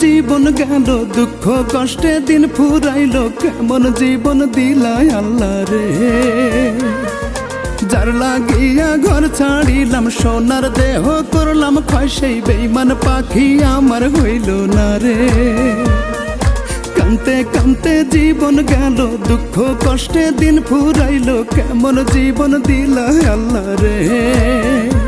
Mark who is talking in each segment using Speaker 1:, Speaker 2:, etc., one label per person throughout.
Speaker 1: জীবন গেল, দুঃখ কষ্টে দিন ফুরাইলো, কেমন জীবন দিলাই আল্লাহ রে? যার লাগিয়া ঘর ছাড়িলাম, সোনার দেহ করলাম ক্ষয় বেইমান পাখি আমার হইল না রে? কান্তে কান্তে জীবন গেল, দুঃখ কষ্টে দিন ফুরাইলো, কেমন জীবন দিলা আল্লাহ রে?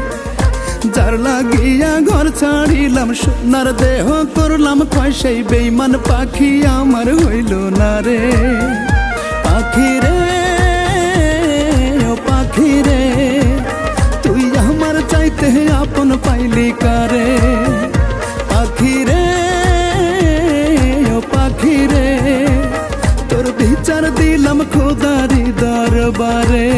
Speaker 1: যার লাগিয়া ঘর ছাড়িলাম, সোনার দেহ করলাম ক্ষয় বেইমান পাখি আমার হইল না রে। পাখি রে পাখি রে, তুই আমার চাইতে আপন পাইলি কারে? পাখি রে পাখি রে, তোর বিচার দিলাম খোদারি দরবারে।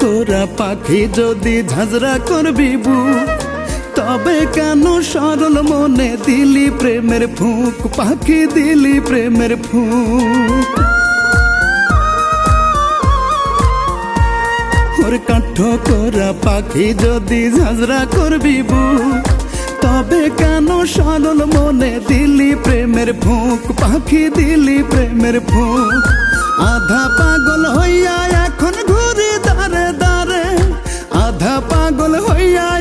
Speaker 1: তোরা পাখি যদি ঝাঁঝরা করবি বুক, তবে কেন সরল মনে দিলি প্রেমের ফুক? পাখি দিলি প্রেমের ফুক। ওর কাঠ তোরা পাখি যদি ঝাঁঝরা করবি বুক, তবে কেন সরল মনে দিলি প্রেমের ফুক? পাখি দিলি প্রেমের ফুক। আধা পাগল হইয়া আধা পাগল হইয়া এখন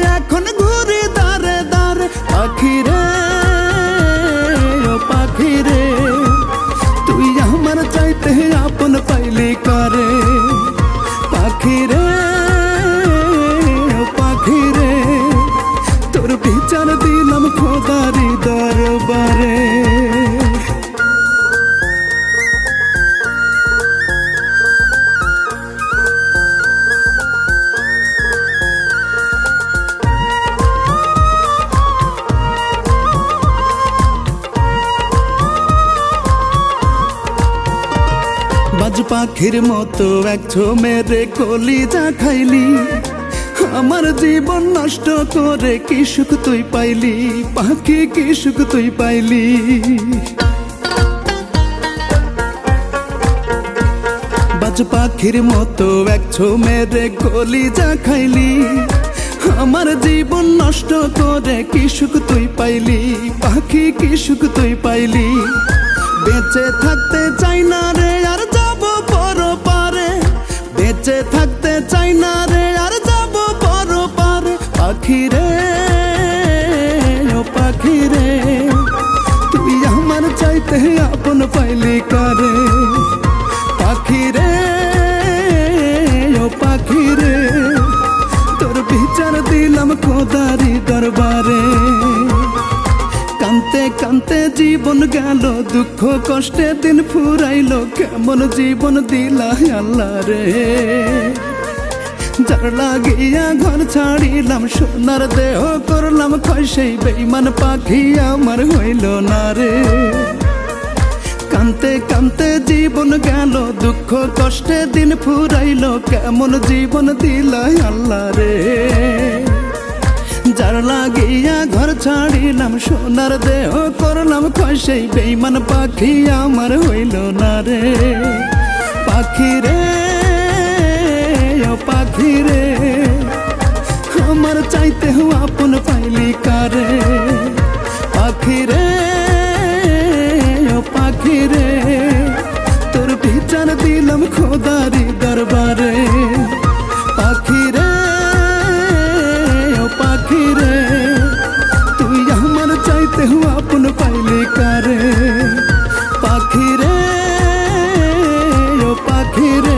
Speaker 1: পাখির মতো এক মেরে কলি যা খাইলি। আমার জীবন নষ্ট করে কি সুখ তুই পাইলি? পাখি কি সুখ তুই পাইলি? বাজ পাখির মতো এক মেরে কলি যা খাইলি। আমার জীবন নষ্ট করে কি সুখ তুই পাইলি? পাখি কি সুখ তুই পাইলি? বেঁচে থাকতে চাই না রে, আর বেঁচে থাকতে চাই না রে, আর যাব পর পর পাখি রে পাখি রে তুই আমার চাইতে আপন পাইলি করে? পাখি রে ও পাখি রে তোর বিচার দিলাম খোদারি। কান্তে জীবন গেল, দুঃখ কষ্টে দিন ফুরাইলো, কেমন জীবন দিলা আল্লাহ রে? যার লাগিয়া ঘর ছাড়িলাম, সোনার দেহ করলাম ক্ষয় সেই বেইমান পাখি আমার হইল না রে? কান্তে কান্তে জীবন গেল, দুঃখ কষ্টে দিন ফুরাইলো, কেমন জীবন দিলা আল্লাহ রে? যার লাগিয়া ঘর ছাড়িলাম, সোনার দেহ করলাম সেই বেইমান পাখি আমার হইল না রে? পাখি রে পাখি রে। ধীরে